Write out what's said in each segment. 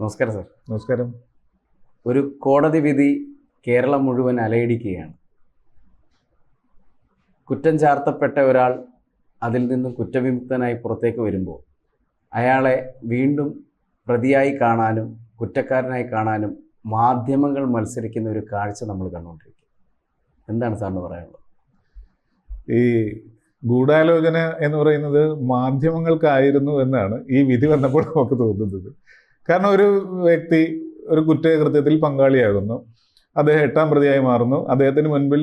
നമസ്കാരം സർ. നമസ്കാരം. ഒരു കോടതി വിധി കേരളം മുഴുവൻ അലയടിക്കുകയാണ്. കുറ്റം ചാർത്തപ്പെട്ട ഒരാൾ അതിൽ നിന്നും കുറ്റവിമുക്തനായി പുറത്തേക്ക് വരുമ്പോൾ അയാളെ വീണ്ടും പ്രതിയായി കാണാനും കുറ്റക്കാരനായി കാണാനും മാധ്യമങ്ങൾ മത്സരിക്കുന്ന ഒരു കാഴ്ച നമ്മൾ കണ്ടുകൊണ്ടിരിക്കും. എന്താണ് സാറിന് പറയാനുള്ളത്? ഈ ഗൂഢാലോചന എന്ന് പറയുന്നത് മാധ്യമങ്ങൾക്കായിരുന്നു എന്നാണ് ഈ വിധി വന്നപ്പോൾ നമുക്ക് തോന്നുന്നത്. കാരണം ഒരു വ്യക്തി ഒരു കുറ്റകൃത്യത്തിൽ പങ്കാളിയാകുന്നു. അദ്ദേഹം എട്ടാം പ്രതിയായി മാറുന്നു. അദ്ദേഹത്തിന് മുൻപിൽ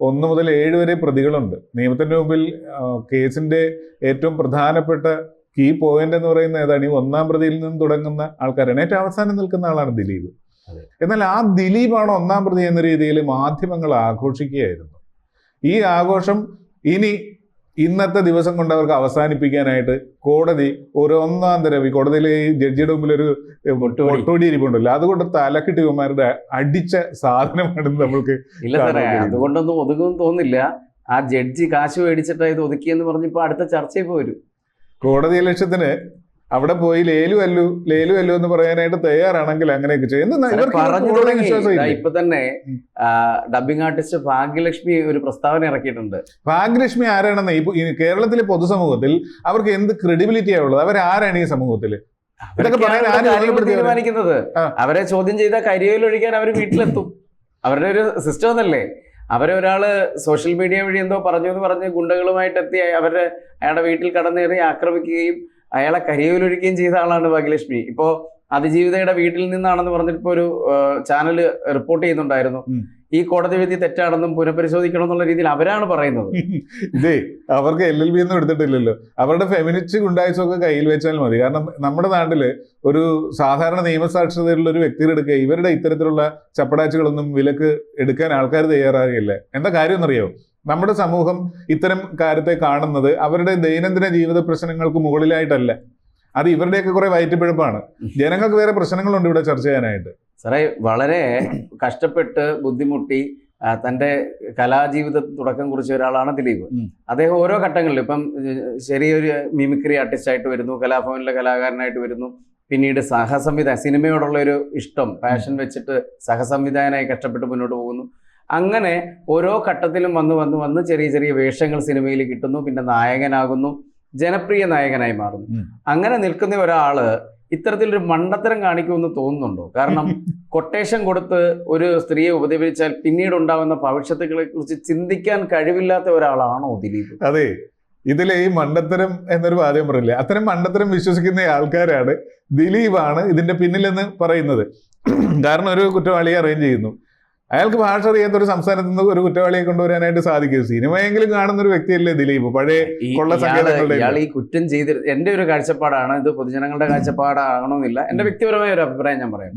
ഒന്ന് മുതൽ ഏഴ് വരെ പ്രതികളുണ്ട്. നിയമത്തിന്റെ മുമ്പിൽ കേസിന്റെ കേസിന്റെ ഏറ്റവും പ്രധാനപ്പെട്ട കീ പോയിന്റ് എന്ന് പറയുന്ന ഏതാണ്? ഈ ഒന്നാം പ്രതിയിൽ നിന്ന് തുടങ്ങുന്ന ആൾക്കാരാണ്. ഏറ്റവും അവസാനം നിൽക്കുന്ന ആളാണ് ദിലീപ്. എന്നാൽ ആ ദിലീപാണ് ഒന്നാം പ്രതി എന്ന രീതിയിൽ മാധ്യമങ്ങൾ ആഘോഷിക്കുകയായിരുന്നു. ഈ ആഘോഷം ഇനി ഇന്നത്തെ ദിവസം കൊണ്ട് അവർക്ക് അവസാനിപ്പിക്കാനായിട്ട് കോടതി ഒരു ഒന്നാം തരം ഈ കോടതിയിലെ ഈ ജഡ്ജിയുടെ മുമ്പിൽ ഒരു ഒട്ടോടി ഇരിപ്പുണ്ടല്ലോ. അതുകൊണ്ട് തലക്കിട്ട് ഇവന്മാരുടെ അടിച്ച സാധനമാണ് നമ്മൾക്ക് ഇല്ല അതുകൊണ്ടൊന്നും ഒതുക്കും തോന്നില്ല ആ ജഡ്ജി കാശ് മേടിച്ചിട്ട് ഇത് ഒതുക്കിയെന്ന് പറഞ്ഞപ്പോൾ അടുത്ത ചർച്ചയിൽ പോരും. കോടതി ലക്ഷ്യത്തിന് അവിടെ പോയി ലേലു അല്ലു ലേലു അല്ലു എന്ന് പറയാനായിട്ട് തയ്യാറാണെങ്കിൽ അങ്ങനെയൊക്കെ ചെയ്യും. ഇപ്പൊ തന്നെ. ഡബിംഗ് ആർട്ടിസ്റ്റ് ഭാഗ്യലക്ഷ്മി ഒരു പ്രസ്താവന ഇറക്കിയിട്ടുണ്ട്. ഭാഗ്യലക്ഷ്മി ആരാണെന്ന് ഇപ്പൊ കേരളത്തിലെ പൊതുസമൂഹത്തിൽ അവർക്ക് എന്ത് ക്രെഡിബിലിറ്റിയാ ഉള്ളത് അവരാരാണ് ഈ സമൂഹത്തിൽ? ഇതൊക്കെ പറയാൻ? തീരുമാനിക്കുന്നത്. അവരെ ചോദ്യം ചെയ്ത കരിയോലൊഴിക്കാൻ അവർ വീട്ടിലെത്തും. അവരുടെ ഒരു സിസ്റ്റം എന്നല്ലേ? അവരെ ഒരാൾ സോഷ്യൽ മീഡിയ വഴി എന്തോ പറഞ്ഞു എന്ന് പറഞ്ഞ് ഗുണ്ടകളുമായിട്ട് എത്തി അവരുടെ അയാളുടെ വീട്ടിൽ കടന്നേറി ആക്രമിക്കുകയും അയാളെ കരിയോലൊഴിക്കുകയും ചെയ്ത ആളാണ് ഭാഗ്യലക്ഷ്മി. ഇപ്പോ അതിജീവിതയുടെ വീട്ടിൽ നിന്നാണെന്ന് പറഞ്ഞിട്ട് ഇപ്പോ ഒരു ചാനൽ റിപ്പോർട്ട് ചെയ്യുന്നുണ്ടായിരുന്നു. ഈ കോടതി വിധി തെറ്റാണെന്നും പുനഃപരിശോധിക്കണം എന്നുള്ള രീതിയിൽ അവരാണ് പറയുന്നത്. ഇതേ അവർക്ക് എൽ എൽ ബി ഒന്നും എടുത്തിട്ടില്ലല്ലോ. അവരുടെ ഫെമിനിസ്റ്റ് ഗുണ്ടായുസൊക്കെ കയ്യിൽ വെച്ചാൽ മതി. കാരണം നമ്മുടെ നാട്ടിൽ ഒരു സാധാരണ നിയമസാക്ഷരതയുള്ള ഒരു വ്യക്തിയുടെ എടുക്കുക ഇവരുടെ ഇത്തരത്തിലുള്ള ചപ്പടാച്ചുകളൊന്നും വിലക്ക് എടുക്കാൻ ആൾക്കാർ തയ്യാറാകില്ല എന്താ കാര്യം എന്നറിയോ? നമ്മുടെ സമൂഹം ഇത്തരം കാര്യത്തെ കാണുന്നത് അവരുടെ ദൈനംദിന ജീവിത പ്രശ്നങ്ങൾക്ക് മുകളിലായിട്ടല്ല. അത് ഇവരുടെയൊക്കെ കുറെ വയറ്റിപ്പിഴപ്പാണ്. ജനങ്ങൾക്ക് വേറെ പ്രശ്നങ്ങളുണ്ട് ഇവിടെ ചർച്ച ചെയ്യാനായിട്ട്. സാറേ വളരെ കഷ്ടപ്പെട്ട് ബുദ്ധിമുട്ടി തന്റെ തന്റെ കലാജീവിത തുടക്കം കുറിച്ച ഒരാളാണ് ദിലീപ്. അദ്ദേഹം ഓരോ ഘട്ടങ്ങളിലും ഇപ്പം ചെറിയൊരു മിമിക്രി ആർട്ടിസ്റ്റ് ആയിട്ട് വരുന്നു കലാഭവനിലെ കലാകാരനായിട്ട് വരുന്നു. പിന്നീട് സഹസംവിധായകൻ സിനിമയോടുള്ള ഒരു ഇഷ്ടം പാഷൻ വെച്ചിട്ട് സഹസംവിധായകനായി കഷ്ടപ്പെട്ട് മുന്നോട്ട് പോകുന്നു. അങ്ങനെ ഓരോ ഘട്ടത്തിലും വന്ന് വന്ന് വന്ന് ചെറിയ ചെറിയ വേഷങ്ങൾ സിനിമയിൽ കിട്ടുന്നു പിന്നെ നായകനാകുന്നു ജനപ്രിയ നായകനായി മാറുന്നു. അങ്ങനെ നിൽക്കുന്ന ഒരാൾ ഇത്തരത്തിലൊരു മണ്ടത്തരം കാണിക്കുമെന്ന് തോന്നുന്നുണ്ടോ? കാരണം കൊട്ടേഷൻ കൊടുത്ത് ഒരു സ്ത്രീയെ ഉപദ്രവിച്ചാൽ പിന്നീട് ഉണ്ടാവുന്ന ഭവിഷ്യത്തുകളെ കുറിച്ച് ചിന്തിക്കാൻ കഴിവില്ലാത്ത ഒരാളാണോ ദിലീപ്? അതെ. ഇതിലെ ഈ മണ്ടത്തരം എന്നൊരു വാദ്യം പറയില്ല? അത്തരം മണ്ടത്തരം വിശ്വസിക്കുന്ന ആൾക്കാരാണ് ദിലീപാണ് ഇതിന്റെ പിന്നിലെന്ന് പറയുന്നത്. കാരണം ഒരു കുറ്റവാളിയെ അറേഞ്ച് ചെയ്യുന്നു. അയാൾക്ക് ഭാഷ അറിയാത്ത ഒരു സംസ്ഥാനത്ത് നിന്ന് ഒരു കുറ്റവാളിയെ കൊണ്ടുവരാനായിട്ട് സാധിക്കും. സിനിമയെങ്കിലും കാണുന്ന ഒരു വ്യക്തിയല്ലേ ദിലീപ്? പഴയ കൊള്ള സംഗീതങ്ങളുടെ ഇയാൾ ഈ കുറ്റം ചെയ്തി എന്റെ ഒരു കാഴ്ചപ്പാടാണ്. ഇത് പൊതുജനങ്ങളുടെ കാഴ്ചപ്പാടാകണമെന്നില്ല. എന്റെ വ്യക്തിപരമായ ഒരു അഭിപ്രായം ഞാൻ പറയാം.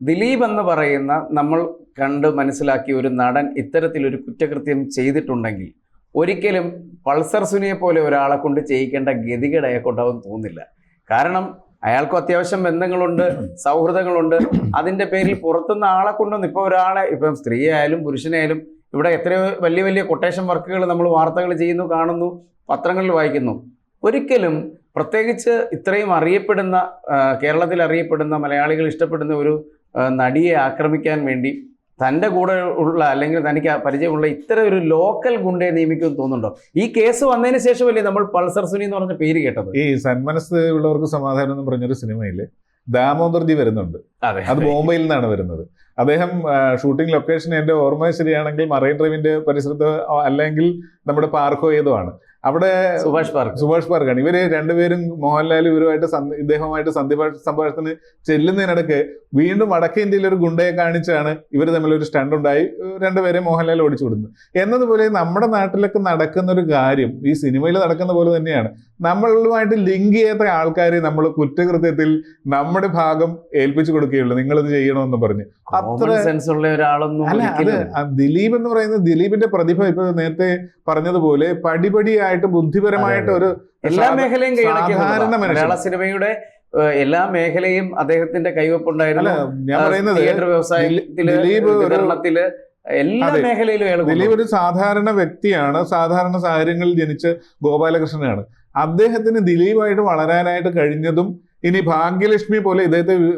ദിലീപ് എന്ന് പറയുന്ന നമ്മൾ കണ്ട് മനസ്സിലാക്കിയ ഒരു നടൻ ഇത്തരത്തിലൊരു കുറ്റകൃത്യം ചെയ്തിട്ടുണ്ടെങ്കിൽ ഒരിക്കലും പൾസർ സുനിയെ പോലെ ഒരാളെ കൊണ്ട് ചെയ്യിക്കേണ്ട ഗതികേട് അയാൾക്കുണ്ടാവും തോന്നില്ല. കാരണം അയാൾക്കും അത്യാവശ്യം ബന്ധങ്ങളുണ്ട് സൗഹൃദങ്ങളുണ്ട്. അതിന്റെ പേരിൽ പുറത്തുനിന്ന് ആളെ കൊണ്ടൊന്നും ഇപ്പൊ ഒരാളെ ഇപ്പം സ്ത്രീയായാലും പുരുഷനായാലും ഇവിടെ എത്രയോ വലിയ വലിയ കൊട്ടേഷൻ വർക്കുകൾ നമ്മൾ വാർത്തകൾ ചെയ്യുന്നു കാണുന്നു പത്രങ്ങളിൽ വായിക്കുന്നു. ഒരിക്കലും പ്രത്യേകിച്ച് ഇത്രയും അറിയപ്പെടുന്ന കേരളത്തിൽ അറിയപ്പെടുന്ന മലയാളികൾ ഇഷ്ടപ്പെടുന്ന ഒരു നടിയെ ആക്രമിക്കാൻ വേണ്ടി തന്റെ കൂടെ ഉള്ള അല്ലെങ്കിൽ തനിക്ക് പരിചയമുള്ള ഇത്തരം ഒരു ലോക്കൽ ഗുണ്ടയെ നിയമിക്കുമെന്ന് തോന്നുന്നുണ്ടോ? ഈ കേസ് വന്നതിന് ശേഷമല്ലേ നമ്മൾ പൾസർ സുനി എന്ന് പറഞ്ഞ പേര് കേട്ടത്? ഈ സന്മനസ് ഉള്ളവർക്ക് സമാധാനം എന്ന് പറഞ്ഞൊരു സിനിമയിൽ ദാമോദർജി വരുന്നുണ്ട്. അതെ. അത് ബോംബെയിൽ നിന്നാണ് വരുന്നത്. അദ്ദേഹം ഷൂട്ടിംഗ് ലൊക്കേഷൻ എന്റെ ഓർമ്മ ശരിയാണെങ്കിൽ മറൈൻ ഡ്രൈവിന്റെ പരിസരത്ത് അല്ലെങ്കിൽ നമ്മുടെ പാർക്കോ ഏതുമാണ് ആണ്. അവിടെ സുഭാഷ് പാർക്ക്. സുഭാഷ് പാർക്കാണ്. ഇവർ രണ്ടുപേരും മോഹൻലാൽ ഇവരുമായിട്ട് ഇദ്ദേഹവുമായിട്ട് സന്ധി സംഭാഷണത്തിന് ചെല്ലുന്നതിനിടയ്ക്ക് വീണ്ടും വടക്കേ ഇന്ത്യയിൽ ഒരു ഗുണ്ടയെ കാണിച്ചാണ് ഇവർ തമ്മിൽ ഒരു സ്റ്റണ്ട് ഉണ്ടായി. രണ്ടുപേരെ മോഹൻലാൽ ഓടിച്ചു വിടുന്നത് എന്നതുപോലെ നമ്മുടെ നാട്ടിലൊക്കെ നടക്കുന്ന ഒരു കാര്യം ഈ സിനിമയിൽ നടക്കുന്ന പോലെ തന്നെയാണ്. നമ്മളുമായിട്ട് ലിങ്ക് ചെയ്യാത്ത ആൾക്കാരെ നമ്മൾ കുറ്റകൃത്യത്തിൽ നമ്മുടെ ഭാഗം ഏൽപ്പിച്ചു കൊടുക്കുകയുള്ളൂ. നിങ്ങളിത് ചെയ്യണമെന്ന് പറഞ്ഞ്. അത്ര സെൻസ് ഉള്ള ഒരാളൊന്നും അല്ല അത് ദിലീപ് എന്ന് പറയുന്നത് ദിലീപിന്റെ പ്രതിഭ ഇപ്പൊ നേരത്തെ പറഞ്ഞതുപോലെ പടിപടിയായിട്ട് ബുദ്ധിപരമായിട്ട് ഒരു എല്ലാ മേഖലയും സാധാരണ മനുഷ്യൻ. മലയാള സിനിമയുടെ ഏഹ്, എല്ലാ മേഖലയും അദ്ദേഹത്തിന്റെ കൈവപ്പുണ്ടായിരുന്നു. ഞാൻ പറയുന്നത് തിയേറ്റർ വ്യവസായത്തിൽ ദിലീപ് ഒരു- വിതരണത്തിൽ എല്ലാ അതെ. മേഖലയിലും അയാൾ ദിലീപ് ഒരു സാധാരണ വ്യക്തിയാണ് സാധാരണ സാഹചര്യങ്ങളിൽ ജനിച്ച ഗോപാലകൃഷ്ണനാണ് അദ്ദേഹത്തിന് ദിലീപായിട്ട് വളരാനായിട്ട് കഴിഞ്ഞതും ഇനി ഭാഗ്യലക്ഷ്മി പോലെ ഇദ്ദേഹത്തെ വി-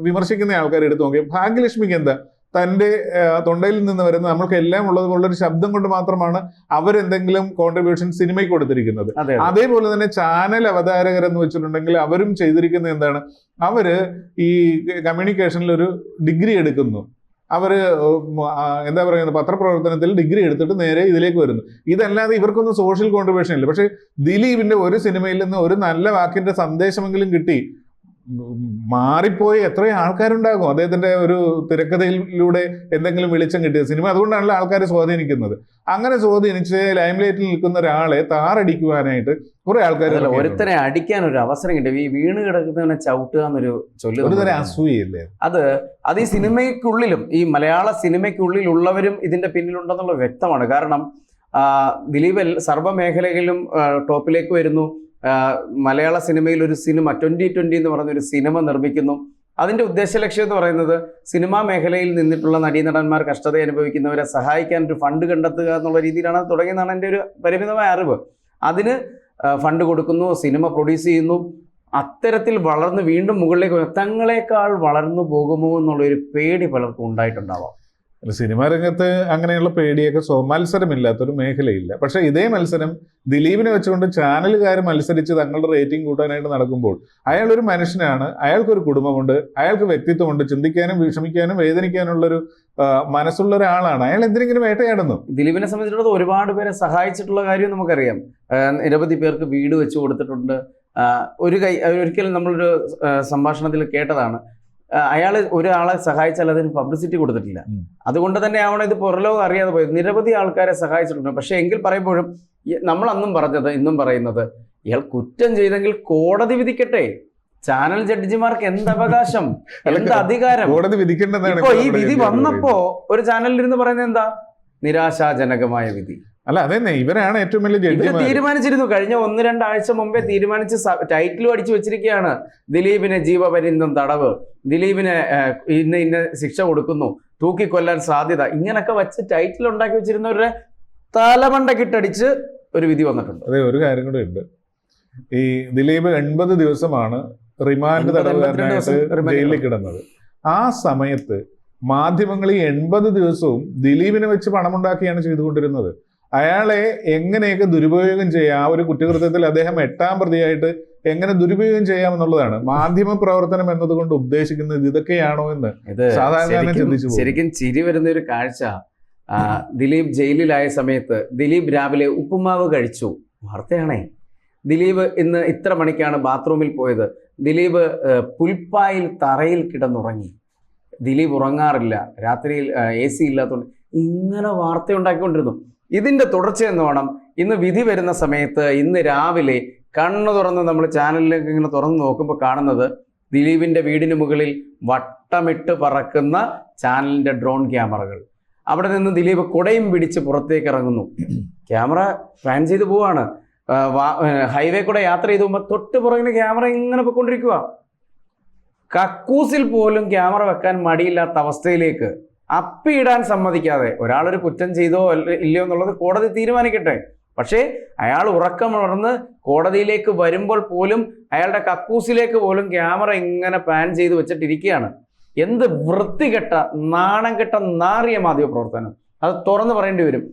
വിമർശിക്കുന്ന ആൾക്കാർ എടുത്തു നോക്കി ഭാഗ്യലക്ഷ്മിക്ക് എന്താ? തന്റെ ആ, തൊണ്ടയിൽ നിന്ന് വരുന്ന നമ്മൾക്ക് എല്ലാം ഉള്ളതുപോലുള്ള ഒരു ശബ്ദം കൊണ്ട് മാത്രമാണ് അവരെന്തെങ്കിലും കോൺട്രിബ്യൂഷൻ സിനിമയ്ക്ക് കൊടുത്തിരിക്കുന്നത്. അതേപോലെ തന്നെ ചാനൽ അവതാരകരെന്ന് വെച്ചിട്ടുണ്ടെങ്കിൽ അവരും ചെയ്തിരിക്കുന്നത് എന്താണ്? അവർ ഈ കമ്മ്യൂണിക്കേഷനിൽ ഒരു ഡിഗ്രി എടുക്കുന്നു. അവർ എന്താ പറയുന്നത്? പത്രപ്രവർത്തനത്തിൽ ഡിഗ്രി എടുത്തിട്ട് നേരെ ഇതിലേക്ക് വരുന്നു. ഇതല്ലാതെ ഇവർക്കൊന്നും സോഷ്യൽ കോൺട്രിബ്യൂഷൻ ഇല്ല. പക്ഷെ ദിലീപിന്റെ ഒരു സിനിമയിൽ നിന്ന് ഒരു നല്ല വാക്കിന്റെ സന്ദേശമെങ്കിലും കിട്ടി. മാറിപ്പോയി എത്രയും ആൾക്കാരുണ്ടാകും. അദ്ദേഹത്തിന്റെ ഒരു തിരക്കഥയിലൂടെ എന്തെങ്കിലും വെളിച്ചം കിട്ടിയ സിനിമ. അതുകൊണ്ടാണല്ലോ ആൾക്കാർ സ്വാധീനിക്കുന്നത്. അങ്ങനെ സ്വാധീനിച്ച് ലൈംലൈറ്റിൽ നിൽക്കുന്ന ഒരാളെ താറടിക്കുവാനായിട്ട് കുറെ ആൾക്കാർ ഒരുത്തരെ അടിക്കാൻ ഒരു അവസരം കിട്ടും ഈ വീണ് കിടക്കുന്നവനെ ചവിട്ടുക എന്നൊരു ചൊല്ലു ഒരുതരം അസൂയല്ലേ അത് അത് ഈ സിനിമയ്ക്കുള്ളിലും ഈ മലയാള സിനിമയ്ക്കുള്ളിലുള്ളവരും ഇതിന്റെ പിന്നിലുണ്ടെന്നുള്ളത് വ്യക്തമാണ്. കാരണം ദിലീപൽ ദിലീപ് സർവ മേഖലകളിലും ടോപ്പിലേക്ക് വരുന്നു. മലയാള സിനിമയിൽ ഒരു സിനിമ ട്വന്റി ട്വന്റി എന്ന് ഒരു സിനിമ നിർമ്മിക്കുന്നു. അതിന്റെ ഉദ്ദേശ ലക്ഷ്യം എന്ന് പറയുന്നത് സിനിമാ മേഖലയിൽ നിന്നിട്ടുള്ള നടീനടന്മാർ കഷ്ടത അനുഭവിക്കുന്നവരെ സഹായിക്കാൻ ഒരു ഫണ്ട് കണ്ടെത്തുക എന്നുള്ള രീതിയിലാണ് തുടങ്ങിയതാണ് എന്റെ ഒരു പരിമിതമായ അറിവ്. അതിന് ഫണ്ട് കൊടുക്കുന്നു സിനിമ പ്രൊഡ്യൂസ് ചെയ്യുന്നു. അത്തരത്തിൽ വളർന്ന് വീണ്ടും മുകളിലേക്ക് തങ്ങളെക്കാൾ വളർന്നു പോകുമോ എന്നുള്ളൊരു പേടി പലർക്കും ഉണ്ടായിട്ടുണ്ടാവാം. സിനിമാ രംഗത്ത് അങ്ങനെയുള്ള പേടിയൊക്കെ സ്വ മത്സരമില്ലാത്തൊരു മേഖലയില്ല. പക്ഷെ ഇതേ മത്സരം ദിലീപിനെ വെച്ചുകൊണ്ട് ചാനലുകാർ മത്സരിച്ച് തങ്ങളുടെ റേറ്റിംഗ് കൂട്ടാനായിട്ട് നടക്കുമ്പോൾ അയാൾ ഒരു മനുഷ്യനാണ് അയാൾക്കൊരു കുടുംബമുണ്ട് അയാൾക്ക് വ്യക്തിത്വമുണ്ട് ചിന്തിക്കാനും വിഷമിക്കാനും വേദനിക്കാനുള്ളൊരു മനസ്സുള്ള ഒരാളാണ് അയാൾ എന്തിനെങ്കിലും വേട്ടയാടുന്നു? ദിലീപിനെ സംബന്ധിച്ചിടത്തോളം ഒരുപാട് പേരെ സഹായിച്ചിട്ടുള്ള കാര്യം നമുക്കറിയാം. നിരവധി പേർക്ക് വീട് വെച്ച് കൊടുത്തിട്ടുണ്ട്. ഒരു കൈ ഒരിക്കലും നമ്മളൊരു സംഭാഷണത്തിൽ കേട്ടതാണ്. അയാൾ ഒരാളെ സഹായിച്ചാൽ അതിന് പബ്ലിസിറ്റി കൊടുത്തിട്ടില്ല. അതുകൊണ്ട് തന്നെ ആവണം ഇത് പുറലോകം അറിയാതെ പോയത്. നിരവധി ആൾക്കാരെ സഹായിച്ചിട്ടുണ്ട്. പക്ഷേ എങ്കിൽ പറയുമ്പോഴും നമ്മൾ അന്നും പറഞ്ഞത് ഇന്നും പറയുന്നത് ഇയാൾ കുറ്റം ചെയ്തെങ്കിൽ കോടതി വിധിക്കട്ടെ. ചാനൽ ജഡ്ജിമാർക്ക് എന്ത് അവകാശം? എന്ത് അധികാരം? കോടതി വിധിക്കേണ്ടതാണ് ഇപ്പൊ ഈ വിധി വന്നപ്പോ ഒരു ചാനലിൽ ഇരുന്ന് പറയുന്നത് എന്താ? നിരാശാജനകമായ വിധി. അല്ല അതന്നെ ഇവരാണ് ഏറ്റവും വലിയ ജഡ്ജി തീരുമാനിച്ചിരുന്നു. കഴിഞ്ഞ ഒന്ന് രണ്ടാഴ്ച മുമ്പേ തീരുമാനിച്ച് ടൈറ്റിലും അടിച്ചു വെച്ചിരിക്കുകയാണ് ദിലീപിനെ ജീവപര്യന്തം തടവ്. ദിലീപിന് ഇന്ന ഇന്ന ശിക്ഷ കൊടുക്കുന്നു. തൂക്കിക്കൊല്ലാൻ സാധ്യത. ഇങ്ങനൊക്കെ വെച്ച് ടൈറ്റിൽ ഉണ്ടാക്കി വെച്ചിരുന്നവരുടെ തലമണ്ട കിട്ടടിച്ച് ഒരു വിധി വന്നിട്ടുണ്ട്. അതെ ഒരു കാര്യം കൂടെ ഉണ്ട്. ഈ ദിലീപ് എൺപത് ദിവസമാണ് റിമാൻഡ് 80, 82 തടവുകാരനായിട്ട് ജയിലിൽ കിടന്നത്. ആ സമയത്ത് മാധ്യമങ്ങൾ ഈ എൺപത് ദിവസവും ദിലീപിനെ വെച്ച് പണമുണ്ടാക്കിയാണ് ചെയ്തുകൊണ്ടിരുന്നത്. അയാളെ എങ്ങനെയൊക്കെ ദുരുപയോഗം ചെയ്യാം? ആ ഒരു കുറ്റകൃത്യത്തിൽ അദ്ദേഹം എട്ടാം പ്രതിയായിട്ട് എങ്ങനെ ദുരുപയോഗം ചെയ്യാം എന്നുള്ളതാണ്. മാധ്യമ പ്രവർത്തനം എന്നതുകൊണ്ട് ഉദ്ദേശിക്കുന്നത് ഇതൊക്കെയാണോ എന്ന് സാധാരണ ശരിക്കും- ചിന്തിച്ചു ശരിക്കും ചിരി വരുന്ന ഒരു കാഴ്ച ദിലീപ് ജയിലിലായ സമയത്ത് ദിലീപ് രാവിലെ ഉപ്പുമാവ് കഴിച്ചു. വാർത്തയാണേ. ദിലീപ് ഇന്ന് ഇത്ര മണിക്കാണ് ബാത്റൂമിൽ പോയത്. ദിലീപ് പുൽപ്പായിൽ തറയിൽ കിടന്നുറങ്ങി. ദിലീപ് ഉറങ്ങാറില്ല. രാത്രിയിൽ എ സി ഇല്ലാത്തതുകൊണ്ട് ഇങ്ങനെ വാർത്ത ഉണ്ടാക്കിക്കൊണ്ടിരുന്നു. ഇതിന്റെ തുടർച്ച എന്ന് വേണം. ഇന്ന് വിധി വരുന്ന സമയത്ത് ഇന്ന് രാവിലെ കണ്ണു തുറന്ന് നമ്മൾ ചാനലിലേക്ക് ഇങ്ങനെ തുറന്ന് നോക്കുമ്പോൾ കാണുന്നത് ദിലീപിന്റെ വീടിന് മുകളിൽ വട്ടമിട്ട് പറക്കുന്ന ചാനലിന്റെ ഡ്രോൺ ക്യാമറകൾ. അവിടെ നിന്ന് ദിലീപ് കുടയും പിടിച്ച് പുറത്തേക്ക് ഇറങ്ങുന്നു. ക്യാമറ പ്ലാൻ ചെയ്ത് പോവാണ്. ഹൈവേ കൂടെ യാത്ര ചെയ്ത് പോകുമ്പോൾ തൊട്ട് പുറകിന് ക്യാമറ ഇങ്ങനെ പോയിക്കൊണ്ടിരിക്കുക കക്കൂസിൽ പോലും ക്യാമറ വെക്കാൻ മടിയില്ലാത്ത അവസ്ഥയിലേക്ക് അപ്പിയിടാൻ സമ്മതിക്കാതെ ഒരാളൊരു കുറ്റം ചെയ്തോ ഇല്ലയോ എന്നുള്ളത് കോടതി തീരുമാനിക്കട്ടെ. പക്ഷേ അയാൾ ഉറക്കമുണർന്ന് കോടതിയിലേക്ക് വരുമ്പോൾ പോലും അയാളുടെ കക്കൂസിലേക്ക് പോലും ക്യാമറ ഇങ്ങനെ പാൻ ചെയ്ത് വെച്ചിട്ടിരിക്കുകയാണ്. എന്ത് വൃത്തികെട്ട നാണം കെട്ട നാറിയ മാധ്യമ പ്രവർത്തനം. അത് തുറന്നു പറയേണ്ടി വരും.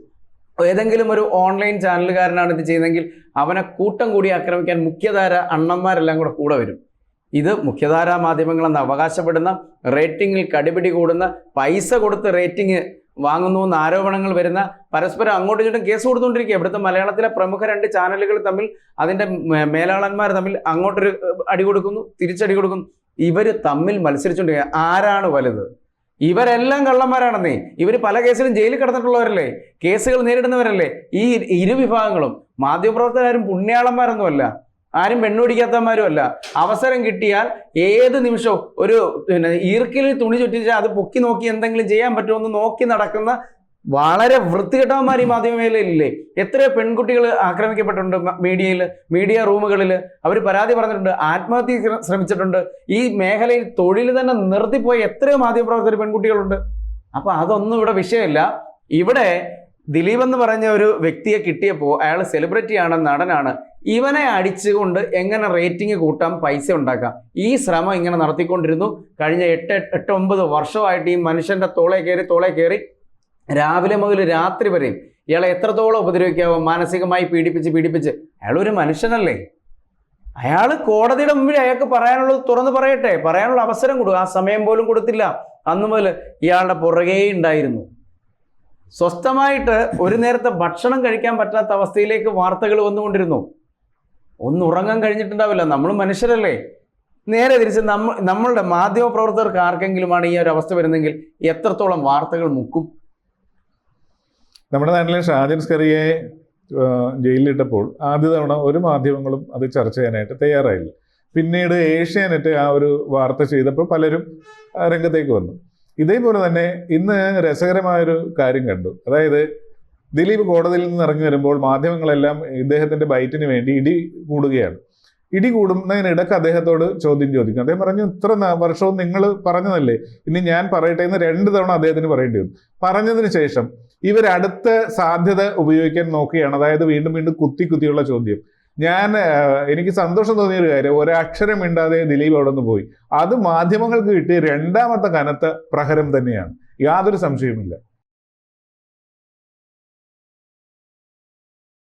ഏതെങ്കിലും ഒരു ഓൺലൈൻ ചാനലുകാരനാണ് ഇത് ചെയ്യുന്നതെങ്കിൽ അവനെ കൂട്ടം കൂടി ആക്രമിക്കാൻ മുഖ്യധാര അണ്ണന്മാരെല്ലാം കൂടെ കൂടെ വരും. ഇത് മുഖ്യധാരാ മാധ്യമങ്ങളെന്ന് അവകാശപ്പെടുന്ന റേറ്റിംഗിൽ കടിപിടി കൂടുന്ന പൈസ കൊടുത്ത് റേറ്റിംഗ് വാങ്ങുന്നു എന്ന ആരോപണങ്ങൾ വരുന്ന പരസ്പരം അങ്ങോട്ടും ഇങ്ങോട്ടും കേസ് കൊടുത്തുകൊണ്ടിരിക്കുക ഇവിടുത്തെ മലയാളത്തിലെ പ്രമുഖ രണ്ട് ചാനലുകൾ തമ്മിൽ അതിന്റെ മേലാളന്മാർ തമ്മിൽ അങ്ങോട്ടൊരു അടി കൊടുക്കുന്നു തിരിച്ചടി കൊടുക്കുന്നു. ഇവർ തമ്മിൽ മത്സരിച്ചുകൊണ്ടിരിക്കുക ആരാണ് വലുത്? ഇവരെല്ലാം കള്ളന്മാരാണെന്നേ. ഇവർ പല കേസിലും ജയിലിൽ കിടന്നിട്ടുള്ളവരല്ലേ? കേസുകൾ നേരിടുന്നവരല്ലേ? ഈ ഇരുവിഭാഗങ്ങളും മാധ്യമപ്രവർത്തകരും പുണ്യാളന്മാരൊന്നുമല്ല. ആരും പെണ്ണുപിടിക്കാത്തമാരും അല്ല. അവസരം കിട്ടിയാൽ ഏത് നിമിഷവും ഒരു പിന്നെ ഈർക്കിൽ തുണി ചുറ്റിച്ചാൽ അത് പൊക്കി നോക്കി എന്തെങ്കിലും ചെയ്യാൻ പറ്റുമോ എന്ന് നോക്കി നടക്കുന്ന വളരെ വൃത്തികെട്ടവന്മാർ ഈ മാധ്യമ എത്രയോ പെൺകുട്ടികൾ ആക്രമിക്കപ്പെട്ടിട്ടുണ്ട് മീഡിയയിൽ മീഡിയ റൂമുകളിൽ. അവർ പരാതി പറഞ്ഞിട്ടുണ്ട് ആത്മഹത്യ ശ്രമിച്ചിട്ടുണ്ട്. ഈ മേഖലയിൽ തൊഴിൽ തന്നെ നിർത്തിപ്പോയ എത്രയോ മാധ്യമപ്രവർത്തകർ പെൺകുട്ടികളുണ്ട്. അപ്പൊ അതൊന്നും ഇവിടെ വിഷയമല്ല. ഇവിടെ ദിലീപ് എന്ന് പറഞ്ഞ ഒരു വ്യക്തിയെ കിട്ടിയപ്പോൾ അയാൾ സെലിബ്രിറ്റിയാണ് നടനാണ്. ഇവനെ അടിച്ചുകൊണ്ട് എങ്ങനെ റേറ്റിംഗ് കൂട്ടാം പൈസ ഉണ്ടാക്കാം. ഈ ശ്രമം ഇങ്ങനെ നടത്തിക്കൊണ്ടിരുന്നു. കഴിഞ്ഞ എട്ട് എട്ട് ഒമ്പത് വർഷമായിട്ട് ഈ മനുഷ്യന്റെ തോളെ കയറി തോളെ കയറി രാവിലെ മുതൽ രാത്രി വരെയും ഇയാളെ എത്രത്തോളം ഉപദ്രവിക്കാവോ മാനസികമായി പീഡിപ്പിച്ച് പീഡിപ്പിച്ച്. അയാൾ ഒരു മനുഷ്യനല്ലേ? അയാൾ കോടതിയുടെ മുമ്പിൽ അയാൾക്ക് പറയാനുള്ളത് തുറന്നു പറയട്ടെ. പറയാനുള്ള അവസരം കൊടുക്കും ആ സമയം പോലും കൊടുത്തില്ല. അന്ന് മുതൽ ഇയാളുടെ പുറകേ ഉണ്ടായിരുന്നു. സ്വസ്ഥമായിട്ട് ഒരു നേരത്തെ ഭക്ഷണം കഴിക്കാൻ പറ്റാത്ത അവസ്ഥയിലേക്ക് വാർത്തകൾ വന്നുകൊണ്ടിരുന്നു. ഒന്ന് ഉറങ്ങാൻ കഴിഞ്ഞിട്ടുണ്ടാവില്ല. നമ്മൾ മനുഷ്യരല്ലേ? നേരെ തിരിച്ച് നമ്മൾ നമ്മളുടെ മാധ്യമ പ്രവർത്തകർക്ക് ആർക്കെങ്കിലുമാണ് ഈ ഒരു അവസ്ഥ വരുന്നെങ്കിൽ എത്രത്തോളം വാർത്തകൾ മുക്കും? നമ്മുടെ നാട്ടിലെ ഷാജൻ സ്കറിയെ ജയിലിലിട്ടപ്പോൾ ആദ്യ തവണ ഒരു മാധ്യമങ്ങളും അത് ചർച്ച ചെയ്യാനായിട്ട് തയ്യാറായില്ല. പിന്നീട് ഏഷ്യാനെറ്റ് ആ ഒരു വാർത്ത ചെയ്തപ്പോൾ പലരും രംഗത്തേക്ക് വന്നു. ഇതേപോലെ തന്നെ ഇന്ന് രസകരമായൊരു കാര്യം കണ്ടു. അതായത് ദിലീപ് കോടതിയിൽ നിന്ന് ഇറങ്ങി വരുമ്പോൾ മാധ്യമങ്ങളെല്ലാം ഇദ്ദേഹത്തിന്റെ ബൈറ്റിന് വേണ്ടി ഇടി കൂടുകയാണ്. ഇടി കൂടുന്നതിനിടക്ക് അദ്ദേഹത്തോട് ചോദ്യം ചോദിക്കും. അദ്ദേഹം പറഞ്ഞു ഇത്ര വർഷവും നിങ്ങൾ പറഞ്ഞതല്ലേ? ഇനി ഞാൻ പറയട്ടെ എന്ന് രണ്ട് തവണ അദ്ദേഹത്തിന് പറയേണ്ടി വന്നു. പറഞ്ഞതിന് ശേഷം ഇവർ അടുത്ത സാധ്യത ഉപയോഗിക്കാൻ നോക്കുകയാണ്. അതായത് വീണ്ടും വീണ്ടും കുത്തി കുത്തിയുള്ള ചോദ്യം. ഞാൻ എനിക്ക് സന്തോഷം തോന്നിയൊരു കാര്യം. ഒരക്ഷരം ഇണ്ടാതെ ദിലീപ് അവിടെ നിന്ന് പോയി. അത് മാധ്യമങ്ങൾക്ക് കിട്ടിയ രണ്ടാമത്തെ കനത്ത പ്രഹരം തന്നെയാണ്. യാതൊരു സംശയവുമില്ല.